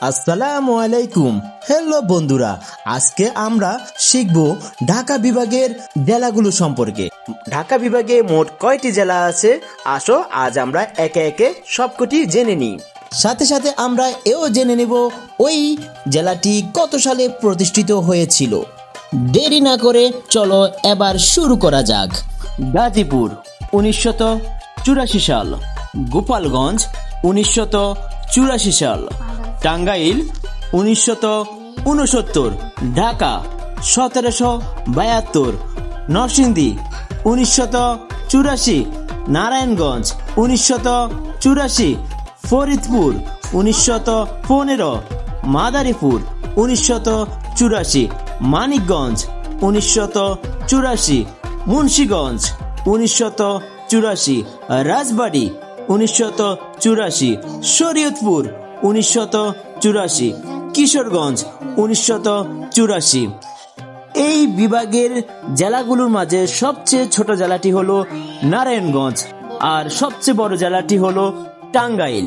আসসালামু আলাইকুম। হ্যালো বন্ধুরা, আজকে আমরা শিখব ঢাকা বিভাগের জেলাগুলো সম্পর্কে। ঢাকা বিভাগে মোট কয়টি জেলা আছে? আসো, আজ আমরা একে একে সবকটি জেনে নিই। সাথে সাথে আমরা এও জেনে নেব, ওই জেলাটি কত সালে প্রতিষ্ঠিত হয়েছিল। দেরি না করে চলো এবার শুরু করা যাক। গাজীপুর, উনিশশত চুরাশি সাল। গোপালগঞ্জ, উনিশশত চুরাশি সাল। টাঙ্গাইল, উনিশশত উনসত্তর ঢাকা, সতেরোশো বাহাত্তর নরসিংদী, উনিশশত চুরাশি, নারায়ণগঞ্জ, উনিশশত চুরাশি, ফরিদপুর, উনিশশত পনেরো, মাদারীপুর, উনিশশত চুরাশি, মানিকগঞ্জ, উনিশশত চুরাশি, মুন্সীগঞ্জ, উনিশশত চুরাশি, রাজবাড়ি, উনিশশত চুরাশি, শরীয়তপুর উনিশশত চুরাশি। কিশোরগঞ্জ উনিশশত চুরাশি। এই বিভাগের জেলাগুলোর মাঝে সবচেয়ে ছোট জেলাটি হলো নারায়ণগঞ্জ আর সবচেয়ে বড় জেলাটি হলো টাঙ্গাইল।